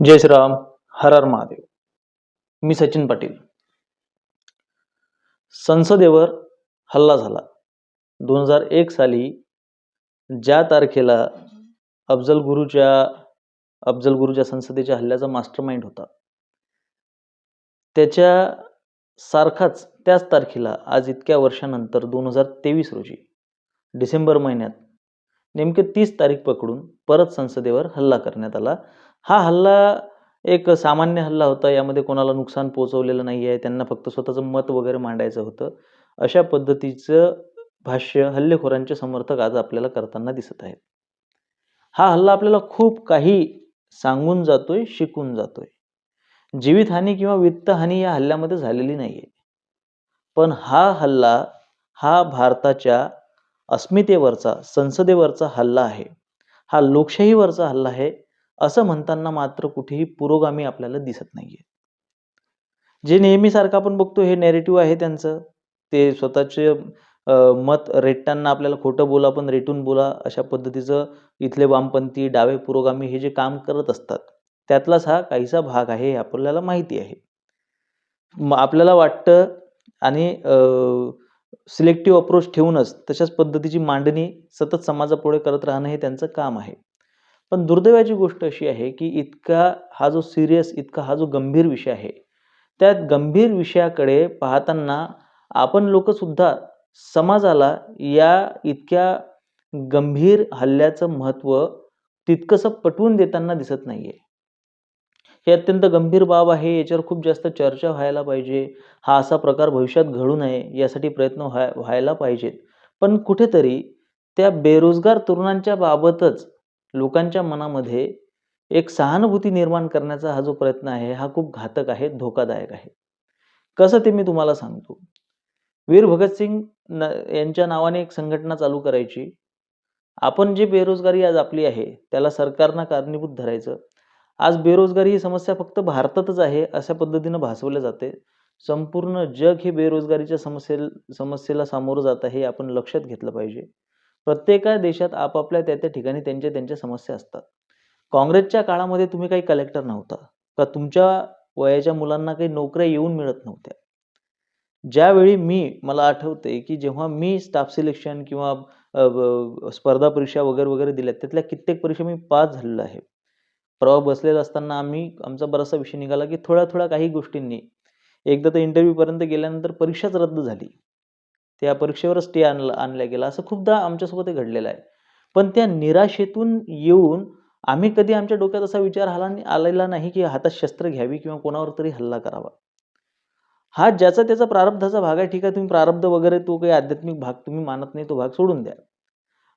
जय श्रीराम हर हर महादेव. मी सचिन पाटील. संसदेवर हल्ला झाला. दोन हजार एक साली ज्या तारखेला अफजल गुरुच्या अफजल गुरुच्या संसदेच्या हल्ल्याचा मास्टर माइंड होता त्याच्या सारखाच त्याच तारखेला आज इतक्या वर्षानंतर दोन हजार तेवीस रोजी डिसेंबर महिन्यात नेमके तीस तारीख पकडून परत संसदेवर हल्ला करण्यात आला. हा हल्ला एक सामान्य हल्ला होता. यामध्ये कोणाला नुकसान पोहोचवलेलं नाही आहे त्यांना फक्त स्वतःचं मत वगैरे मांडायचं होतं. अशा पद्धतीचं भाष्य हल्लेखोरांचे समर्थक आज आपल्याला करताना दिसत आहेत. हा हल्ला आपल्याला खूप काही सांगून जातोय शिकून जातोय. जीवितहानी किंवा वित्तहानी या हल्ल्यामध्ये झालेली नाही आहे पण हा हल्ला हा भारताच्या अस्मितेवरचा संसदेवरचा हल्ला आहे. हा लोकशाहीवरचा हल्ला आहे. असं म्हणताना मात्र कुठेही पुरोगामी आपल्याला दिसत नाहीये. जे नेहमीसारखं आपण बघतो हे नेरेटिव्ह आहे त्यांचं. ते स्वतःचे मत रेटताना आपल्याला खोटं बोला पण रेटून बोला अशा पद्धतीचं इथले वामपंथी डावे पुरोगामी हे जे काम करत असतात त्यातलाच हा काहीसा भाग आहे हे आपल्याला माहिती आहे. आपल्याला वाटतं आणि सिलेक्टिव्ह अप्रोच ठेवूनच तशाच पद्धतीची मांडणी सतत समाजापुढे करत राहणं हे त्यांचं काम आहे. पण दुर्दैवाची गोष्ट अशी आहे की इतका हा जो सिरियस इतका हा जो गंभीर विषय आहे त्या गंभीर विषयाकडे पाहताना आपण लोकसुद्धा समाजाला या इतक्या गंभीर हल्ल्याचं महत्त्व तितकंसं पटवून देताना दिसत नाही आहे हे अत्यंत गंभीर बाब आहे याच्यावर खूप जास्त चर्चा व्हायला पाहिजे हा असा प्रकार भविष्यात घडू नये यासाठी प्रयत्न व्हाय व्हायला पाहिजेत. पण कुठेतरी त्या बेरोजगार तरुणांच्या बाबतच लोकांच्या मनामध्ये एक सहानुभूती निर्माण करण्याचा हा जो प्रयत्न आहे हा खूप घातक आहे धोकादायक आहे. कसं ते मी तुम्हाला सांगतो. वीर भगतसिंग न यांच्या नावाने एक संघटना चालू करायची. आपण जे बेरोजगारी आज आपली आहे त्याला सरकारनं कारणीभूत धरायचं. आज बेरोजगारी ही समस्या फक्त भारतातच आहे अशा पद्धतीनं भासवलं जाते. संपूर्ण जग हे बेरोजगारीच्या समस्ये समस्येला सामोरं जात आहे हे आपण लक्षात घेतलं पाहिजे. प्रत्येका देशात आपापल्या त्या त्या ठिकाणी त्यांच्या त्यांच्या समस्या असतात. काँग्रेसच्या काळामध्ये तुम्ही काही कलेक्टर नव्हता. का तुमच्या वयाच्या मुलांना काही नोकऱ्या येऊन मिळत नव्हत्या? ज्यावेळी मी मला आठवते की जेव्हा मी स्टाफ सिलेक्शन किंवा स्पर्धा परीक्षा वगैरे वगैरे दिल्या त्यातल्या कित्येक परीक्षा मी पास झालेलो आहे. प्रवाह बसलेला असताना आम्ही आमचा बराचसा विषय निघाला की थोड्या थोड्या काही गोष्टींनी. एकदा तर इंटरव्ह्यूपर्यंत गेल्यानंतर परीक्षाच रद्द झाली. त्या परीक्षेवरच स्टे आणला आणल्या गेला. असं खूपदा आमच्यासोबत हे घडलेलं आहे. पण त्या निराशेतून येऊन आम्ही कधी आमच्या डोक्यात असा विचार आला आलेला नाही की हातात शस्त्र घ्यावी किंवा कोणावर तरी हल्ला करावा. हा ज्याचा त्याचा प्रारब्धाचा भाग आहे ठीक आहे तुम्ही प्रारब्ध वगैरे तो काही आध्यात्मिक भाग तुम्ही मानत नाही तो भाग सोडून द्या.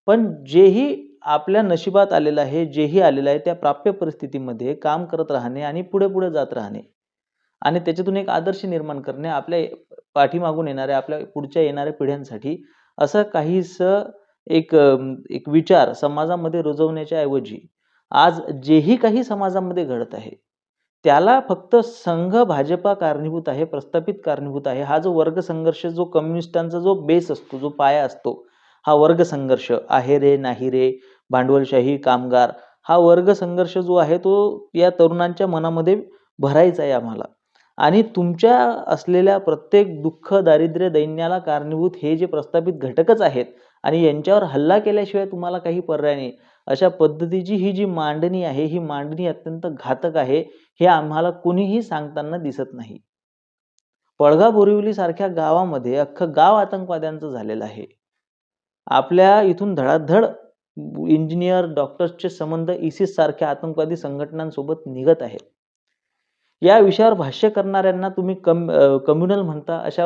पण जेही आपल्या नशिबात आलेलं आहे जेही आलेलं आहे त्या प्राप्य परिस्थितीमध्ये काम करत राहणे आणि पुढे पुढे जात राहणे आणि त्याच्यातून एक आदर्श निर्माण करणे आपल्या पाठीमागून येणाऱ्या आपल्या पुढच्या येणाऱ्या पिढ्यांसाठी असं काहीसं एक एक विचार समाजामध्ये रुजवण्याच्या ऐवजी आज जेही काही समाजामध्ये घडत आहे त्याला फक्त संघ भाजपा कारणीभूत आहे प्रस्थापित कारणीभूत आहे. हा जो वर्ग संघर्ष जो कम्युनिस्टांचा जो बेस असतो जो पाया असतो हा वर्ग संघर्ष आहे रे नाही रे भांडवलशाही कामगार हा वर्ग संघर्ष जो आहे तो या तरुणांच्या मनामध्ये भरायचा आहे आम्हाला. आणि तुमच्या असलेल्या प्रत्येक दुःख दारिद्र्य दैन्याला कारणीभूत हे जे प्रस्थापित घटकच आहेत आणि यांच्यावर हल्ला केल्याशिवाय तुम्हाला काही पर्याय नाही. अशा पद्धतीची ही जी मांडणी आहे ही मांडणी अत्यंत घातक आहे हे आम्हाला कुणीही सांगताना दिसत नाही. पळगा बोरिवली सारख्या गावामध्ये अख्खं गाव आतंकवाद्यांचं झालेलं आहे. आपल्या इथून धडाधड इंजिनियर डॉक्टर्सचे संबंध इसिस सारख्या आतंकवादी संघटनांसोबत निघत आहेत. या विषयावर भाष्य करणाऱ्यांना तुम्ही कम कम्युनल म्हणता अशा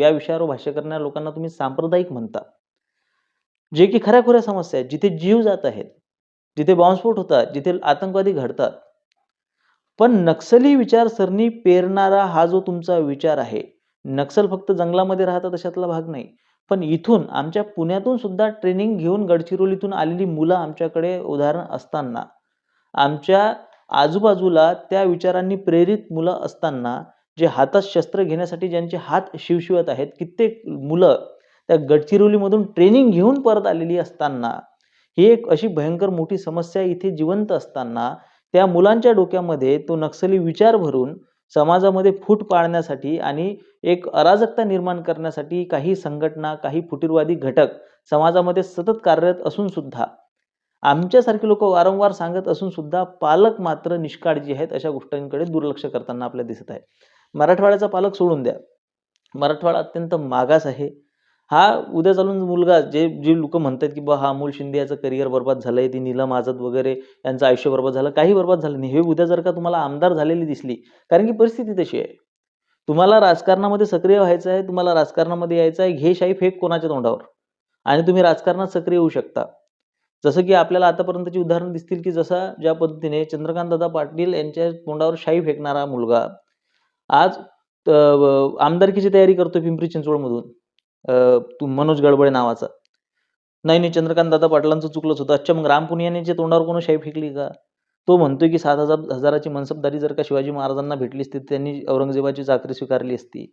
या विषयावर भाष्य करणाऱ्या लोकांना तुम्ही सांप्रदायिक म्हणता. जे की खऱ्याखुऱ्या समस्या आहेत. जिथे जीव जात आहेत जिथे बॉम्बस्फोट होतात जिथे आतंकवादी घडतात. पण नक्सली विचारसरणी पेरणारा हा जो तुमचा विचार आहे नक्सल फक्त जंगलामध्ये राहतात तशातला भाग नाही. पण इथून आमच्या पुण्यातून सुद्धा ट्रेनिंग घेऊन गडचिरोलीतून आलेली मुलं आमच्याकडे उदाहरण असताना आमच्या आजूबाजूला त्या विचारांनी प्रेरित मुलं असताना जे हातात शस्त्र घेण्यासाठी ज्यांचे हात शिवशिवत आहेत कित्येक मुलं त्या गडचिरोलीमधून ट्रेनिंग घेऊन परत आलेली असताना ही एक अशी भयंकर मोठी समस्या इथे जिवंत असताना त्या मुलांच्या डोक्यामध्ये तो नक्सली विचार भरून समाजामध्ये फूट पाळण्यासाठी आणि एक अराजकता निर्माण करण्यासाठी काही संघटना काही फुटीरवादी घटक समाजामध्ये सतत कार्यरत असून सुद्धा आमच्यासारखे लोक वारंवार सांगत असून सुद्धा पालक मात्र निष्काळजी आहेत अशा गोष्टींकडे दुर्लक्ष करताना आपल्याला दिसत आहे. मराठवाड्याचा पालक सोडून द्या. मराठवाडा अत्यंत मागास आहे. हा उद्या चालून मुलगा जे जे लोक म्हणतात की बा हा अमोल शिंदे याचं करिअर बर्बाद झालंय ती नीलम आझाद वगैरे यांचं आयुष्य बर्बाद झालं काही बर्बाद झालं नाही. हे उद्या जर का तुम्हाला आमदार झालेली दिसली कारण की परिस्थिती तशी आहे. तुम्हाला राजकारणामध्ये सक्रिय व्हायचं आहे तुम्हाला राजकारणामध्ये यायचं आहे घे शाही फेक कोणाच्या तोंडावर. आणि तुम्ही राजकारणात सक्रिय होऊ शकता. जसं की आपल्याला आतापर्यंतची उदाहरणं दिसतील की जसा ज्या पद्धतीने चंद्रकांत दादा पाटील यांच्या तोंडावर शाई फेकणारा मुलगा आज आमदारकीची तयारी करतोय पिंपरी चिंचवडमधून तू मनोज गडबळे नावाचा. नाही नाही चंद्रकांत दादा पाटलांचं चुकलंच होतं. अच्छा मग राम पुनियानेच्या तोंडावर कोण शाई फेकली का? तो म्हणतोय की सात हजार हजाराची मनसबदारी जर का शिवाजी महाराजांना भेटली असती तर त्यांनी औरंगजेबाची चाकरी स्वीकारली असती.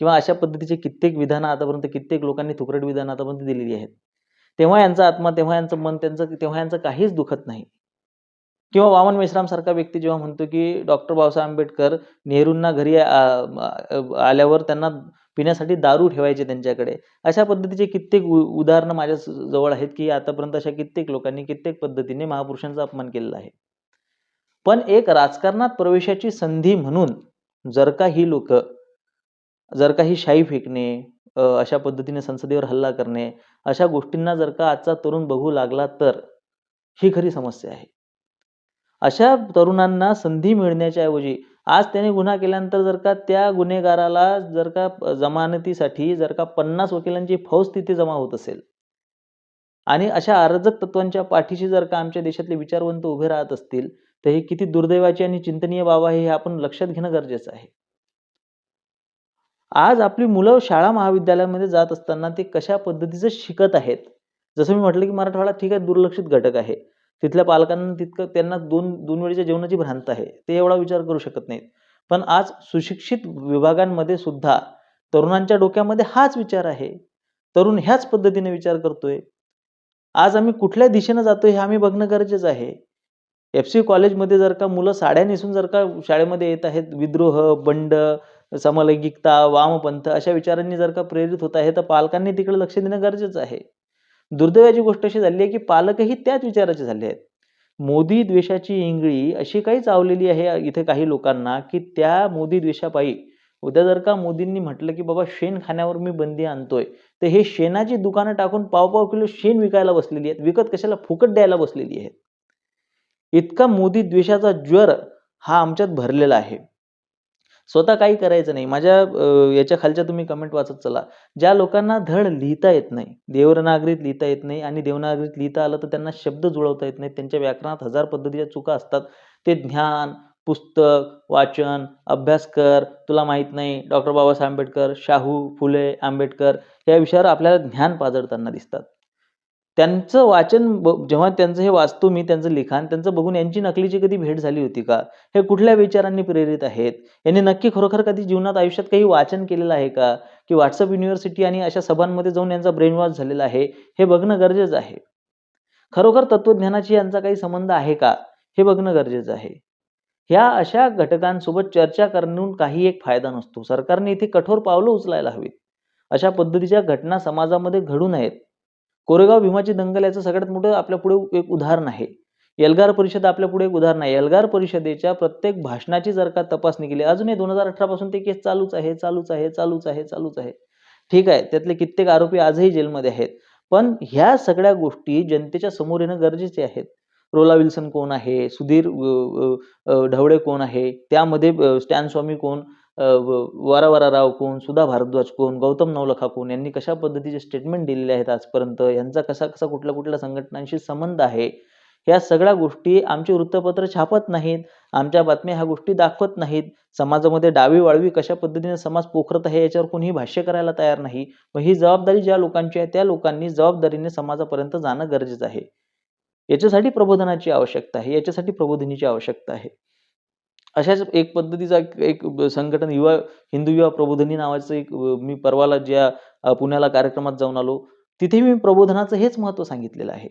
किंवा अशा पद्धतीचे कित्येक विधानं आतापर्यंत कित्येक लोकांनी तुकडट विधानं आतापर्यंत दिलेली आहेत. तेव्हा यांचा आत्मा तेव्हा यांचं मन त्यांचं तेव्हा यांचं काहीच दुखत नाही. किंवा वामन मेश्राम सारखा व्यक्ती जेव्हा म्हणतो की डॉक्टर बाबासाहेब आंबेडकर नेहरूंना घरी आल्यावर त्यांना पिण्यासाठी दारू ठेवायचे त्यांच्याकडे. अशा पद्धतीचे कित्येक उ- उदाहरणं माझ्या जवळ आहेत की आतापर्यंत अशा कित्येक लोकांनी कित्येक पद्धतीने महापुरुषांचा अपमान केलेला आहे. पण एक राजकारणात प्रवेशाची संधी म्हणून जर का ही लोक जर का ही शाई फेकणे अशा पद्धतीने संसदेवर हल्ला करणे अशा गोष्टींना जर का आजचा तरुण बघू लागला तर ही खरी समस्या आहे. अशा तरुणांना संधी मिळण्याच्या ऐवजी आज त्याने गुन्हा केल्यानंतर जर का त्या गुन्हेगाराला जर का जमानतीसाठी जर का पन्नास वकिलांची फौज तिथे जमा होत असेल आणि अशा अराजक तत्वांच्या पाठीशी जर का आमच्या देशातले विचारवंत उभे राहत असतील तर हे किती दुर्दैवाची आणि चिंतनीय बाब आहे हे आपण लक्षात घेणं गरजेचं आहे. आज आपली मुलं शाळा महाविद्यालयामध्ये जात असताना ते कशा पद्धतीचं शिकत आहेत? जसं मी म्हटलं की मराठवाडा ठीक आहे दुर्लक्षित घटक आहे. तिथल्या पालकांना तितकं त्यांना दोन दोन वेळेच्या जेवणाची भ्रांत आहे. ते एवढा विचार करू शकत नाहीत. पण आज सुशिक्षित विभागांमध्ये सुद्धा तरुणांच्या डोक्यामध्ये हाच विचार आहे. तरुण ह्याच पद्धतीने विचार करतोय. आज आम्ही कुठल्या दिशेनं जातोय हे आम्ही बघणं गरजेचं आहे. एफ सी कॉलेजमध्ये जर का मुलं साड्या नेसून जर का शाळेमध्ये येत आहेत विद्रोह बंड समलैंगिकता वामपंथ अशा विचारांनी जर का प्रेरित होत आहे तर पालकांनी तिकडे लक्ष देणं गरजेचं आहे. दुर्दैवाची गोष्ट अशी झाली आहे की पालकही त्याच विचाराचे झाले आहेत. मोदी द्वेषाची इंगळी अशी काही चावलेली आहे इथे काही लोकांना की त्या मोदी द्वेषापायी उद्या जर का मोदींनी म्हटलं की बाबा शेण खाण्यावर मी बंदी आणतोय तर हे शेणाची दुकानं टाकून पाव पाव किलो शेण विकायला बसलेली आहेत विकत कशाला फुकट द्यायला बसलेली आहेत? इतका मोदी द्वेषाचा ज्वर हा आमच्यात भरलेला आहे. स्वतः काही करायचं नाही. माझ्या याच्या खालच्या तुम्ही कमेंट वाचत चला. ज्या लोकांना धड लिहिता येत नाही देवनागरीत लिहिता येत नाही आणि देवनागरीत लिहिता आलं तर त्यांना शब्द जुळवता येत नाही त्यांच्या व्याकरणात हजार पद्धतीच्या चुका असतात. ते ज्ञान पुस्तक वाचन अभ्यास कर तुला माहीत नाही डॉक्टर बाबासाहेब आंबेडकर शाहू फुले आंबेडकर या विषयावर आपल्याला ज्ञान पाजळताना दिसतात. त्यांचं वाचन ब- जेव्हा त्यांचं हे वाचतो मी त्यांचं लिखाण त्यांचं बघून यांची नकलीची कधी भेट झाली होती का? हे कुठल्या विचारांनी प्रेरित आहेत? यांनी नक्की खरोखर कधी जीवनात आयुष्यात काही वाचन केलेलं आहे का? की व्हॉट्सअप युनिव्हर्सिटी आणि अशा सभांमध्ये जाऊन यांचा ब्रेन वॉश झालेला आहे हे बघणं गरजेचं आहे. खरोखर तत्वज्ञानाशी यांचा काही संबंध आहे का? हे बघणं गरजेचं आहे. ह्या अशा घटकांसोबत चर्चा करून काही एक फायदा नसतो. सरकारने इथे कठोर पावलं उचलायला हवीत. अशा पद्धतीच्या घटना समाजामध्ये घडू नयेत. कोरेगाव भीमाची दंगल याचं सगळ्यात मोठं आपल्या पुढे एक उदाहरण आहे. एल्गार परिषद आपल्या पुढे एक उदाहरण आहे. एल्गार परिषदेच्या प्रत्येक भाषणाची जर का तपासणी केली अजूनही दोन हजार अठरा पासून ते केस चालूच आहे चालूच आहे चालूच आहे चालूच आहे. ठीक आहे त्यातले कित्येक आरोपी आजही जेलमध्ये आहेत. पण ह्या सगळ्या गोष्टी जनतेच्या समोर येणं गरजेचे आहेत. रोला विल्सन कोण आहे? सुधीर ढवळे कोण आहे? त्यामध्ये स्टॅन स्वामी कोण? वारा वारा राव कोण सुधा भारद्वाज कोण गौतम नवलखा कोण यांनी कशा पद्धतीचे स्टेटमेंट दिलेले आहेत आजपर्यंत? यांचा कसा कसा कुठल्या कुठल्या संघटनांशी संबंध आहे? या सगळ्या गोष्टी आमचे वृत्तपत्र छापत नाहीत. आमच्या बातम्या ह्या गोष्टी दाखवत नाहीत. समाजामध्ये डावी वाळवी कशा पद्धतीने समाज पोखरत आहे याच्यावर कोणीही भाष्य करायला तयार नाही. मग ही जबाबदारी ज्या लोकांची आहे त्या लोकांनी जबाबदारीने समाजापर्यंत जाणं गरजेचं आहे. याच्यासाठी प्रबोधनाची आवश्यकता आहे याच्यासाठी प्रबोधिनीची आवश्यकता आहे. अशाच एक पद्धतीचा एक एक संघटन युवा हिंदू युवा प्रबोधिनी नावाचं एक मी परवाला ज्या पुण्याला कार्यक्रमात जाऊन आलो तिथे मी प्रबोधनाचं हेच महत्त्व सांगितलेलं आहे.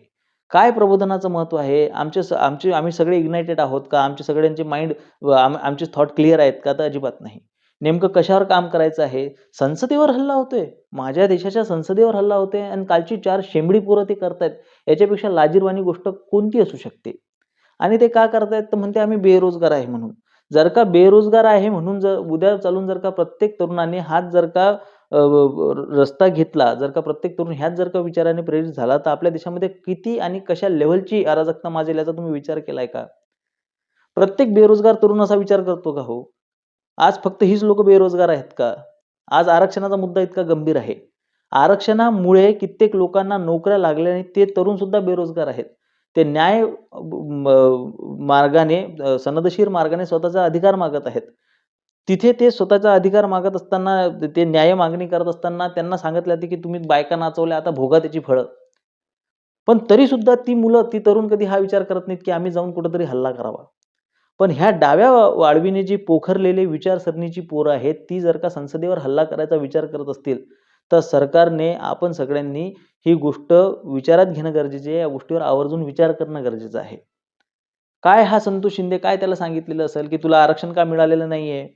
काय प्रबोधनाचं महत्त्व आहे? आमचे स आमचे आम्ही सगळे इग्नायटेड आहोत का? आमचे सगळ्यांचे माइंड आम आमचे थॉट क्लिअर आहेत का? तर अजिबात नाही. नेमकं कशावर काम करायचं आहे? संसदेवर हल्ला होतोय. माझ्या देशाच्या संसदेवर हल्ला होतोय आणि कालची चार शेंबडी पुरं ते करतायत. याच्यापेक्षा लाजीरवाणी गोष्ट कोणती असू शकते? आणि ते का करतायत? तर म्हणते आम्ही बेरोजगार आहे म्हणून. जर का बेरोजगार आहे म्हणून जर उद्या चालून जर का प्रत्येक तरुणाने हात जर का रस्ता घेतला जर का प्रत्येक तरुण ह्याच जर का विचाराने प्रेरित झाला तर आपल्या देशामध्ये किती आणि कशा लेव्हलची अराजकता माजेल याचा तुम्ही विचार केलाय का? प्रत्येक बेरोजगार तरुण असा विचार करतो का हो? आज फक्त हीच लोक बेरोजगार आहेत का? आज आरक्षणाचा मुद्दा इतका गंभीर आहे. आरक्षणामुळे कित्येक लोकांना नोकऱ्या लागल्या आणि ते तरुण सुद्धा बेरोजगार आहेत. ते न्याय म- मार्गाने सनदशीर मार्गाने स्वतःचा अधिकार मागत आहेत. तिथे ते स्वतःचा अधिकार मागत असताना ते न्याय मागणी करत असताना त्यांना सांगितलं जाते की तुम्ही बायका नाचवल्या आता भोगा त्याची फळं. पण तरी सुद्धा ती मुलं ती तरुण कधी हा विचार करत नाहीत की आम्ही जाऊन कुठेतरी हल्ला करावा. पण ह्या डाव्या वाळवीने जी पोखरलेली विचारसरणीची पोरं आहेत ती जर का संसदेवर हल्ला करायचा विचार करत असतील तर सरकारने आपण सगळ्यांनी ही गोष्ट विचारात घेणं गरजेचे आहे. या गोष्टीवर आवर्जून विचार करणं गरजेचं आहे. काय हा संतोष शिंदे काय त्याला सांगितलेलं असेल की तुला आरक्षण का मिळालेलं नाहीये?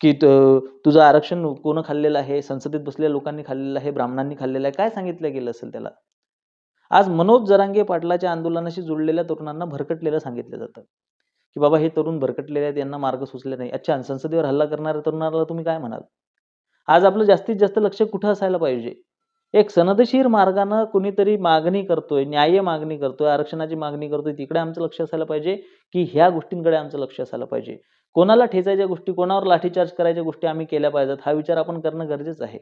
की त- तुझं आरक्षण कोण खाल्लेलं आहे? संसदेत बसलेल्या लोकांनी खाल्लेलं आहे? ब्राह्मणांनी खाल्लेलं आहे? काय सांगितलं गेलं असेल त्याला? आज मनोज जरांगे पाटलाच्या आंदोलनाशी जुळलेल्या तरुणांना भरकटलेलं सांगितलं जातं. की बाबा हे तरुण भरकटलेले आहेत यांना मार्ग सुचले नाही. अच्छा संसदेवर हल्ला करणाऱ्या तरुणाला तुम्ही काय म्हणाल? आज आपलं जास्तीत जास्त लक्ष कुठं असायला पाहिजे? एक सनदशीर मार्गानं कुणीतरी मागणी करतोय न्याय मागणी करतोय आरक्षणाची मागणी करतोय तिकडे आमचं लक्ष असायला पाहिजे की ह्या गोष्टींकडे आमचं लक्ष असायला पाहिजे. कोणाला ठेचायच्या गोष्टी कोणावर लाठीचार्ज करायच्या गोष्टी आम्ही केल्या पाहिजेत हा विचार आपण करणं गरजेचं आहे.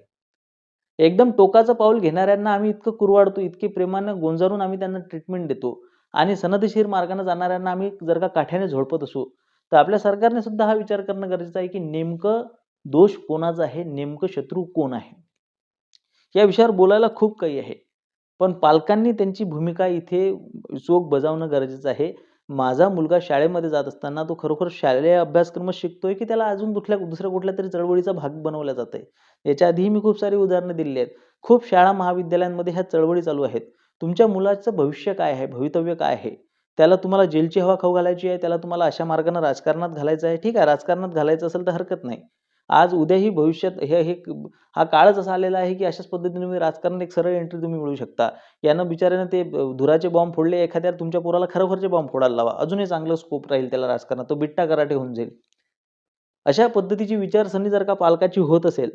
एकदम टोकाचं पाऊल घेणाऱ्यांना आम्ही इतकं कुरवाडतो इतके प्रेमानं गोंजारून आम्ही त्यांना ट्रीटमेंट देतो. आणि सनदशीर मार्गाने जाणाऱ्यांना आम्ही जर का काठ्याने झोडपत असू तर आपल्या सरकारने सुद्धा हा विचार करणं गरजेचं आहे की नेमकं दोष कोणाचा आहे? नेमकं शत्रू कोण आहे? या विषयावर बोलायला खूप काही आहे. पण पालकांनी त्यांची भूमिका इथे चोख बजावणं गरजेचं आहे. माझा मुलगा शाळेमध्ये जात असताना तो खरोखर शालेय अभ्यासक्रम शिकतोय की त्याला अजून कुठल्या दुसऱ्या कुठल्या तरी चळवळीचा भाग बनवला जात आहे याच्या आधीही मी खूप सारी उदाहरणं दिलेली आहेत. खूप शाळा महाविद्यालयांमध्ये ह्या चळवळी चालू आहेत. तुमच्या मुलाचं भविष्य काय आहे? भवितव्य काय आहे? त्याला तुम्हाला जेलची हवा खाऊ घालायची आहे? त्याला तुम्हाला अशा मार्गाने राजकारणात घालायचं आहे? ठीक आहे राजकारणात घालायचं असेल तर हरकत नाही. आज उद्याही भविष्यात हे हे हा काळच असा आलेला आहे की अशाच पद्धतीने तुम्ही राजकारण एक सरळ एंट्री तुम्ही मिळू शकता. यानं बिचाऱ्यानं ते धुराचे बॉम्ब फोडले एखाद्या तुमच्या पोराला खरोखरचे बॉम्ब फोडायला लावा. अजूनही चांगलं स्कोप राहील त्याला राजकारणात. तो बिट्टा कराटे होऊन जाईल. अशा पद्धतीची विचारसरणी जर का पालकाची होत असेल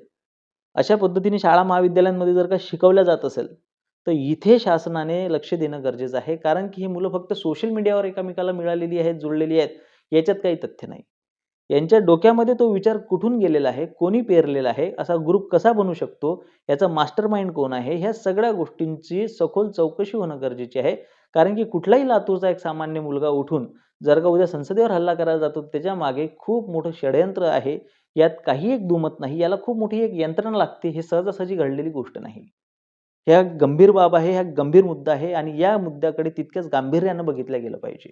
अशा पद्धतीने शाळा महाविद्यालयांमध्ये जर का शिकवल्या जात असेल तर इथे शासनाने लक्ष देणं गरजेचं आहे. कारण की ही मुलं फक्त सोशल मीडियावर एकामेकाला मिळालेली आहेत जुळलेली आहेत. याच्यात काही तथ्य नाही. यांच्या डोक्यामध्ये तो विचार कुठून गेलेला आहे? कोणी पेरलेला आहे? असा ग्रुप कसा बनू शकतो? याचा मास्टर माइंड कोण आहे? ह्या सगळ्या गोष्टींची सखोल चौकशी होणं गरजेची आहे. कारण की कुठलाही लातूरचा एक सामान्य मुलगा उठून जर का उद्या संसदेवर हल्ला करायला जातो त्याच्यामागे खूप मोठं षडयंत्र आहे. यात काही एक दुमत नाही. याला खूप मोठी एक यंत्रणा लागते. हे सहजासहजी घडलेली गोष्ट नाही. ह्या गंभीर बाब आहे ह्या गंभीर मुद्दा आहे आणि या मुद्द्याकडे तितक्याच गांभीर्यानं बघितलं गेलं पाहिजे.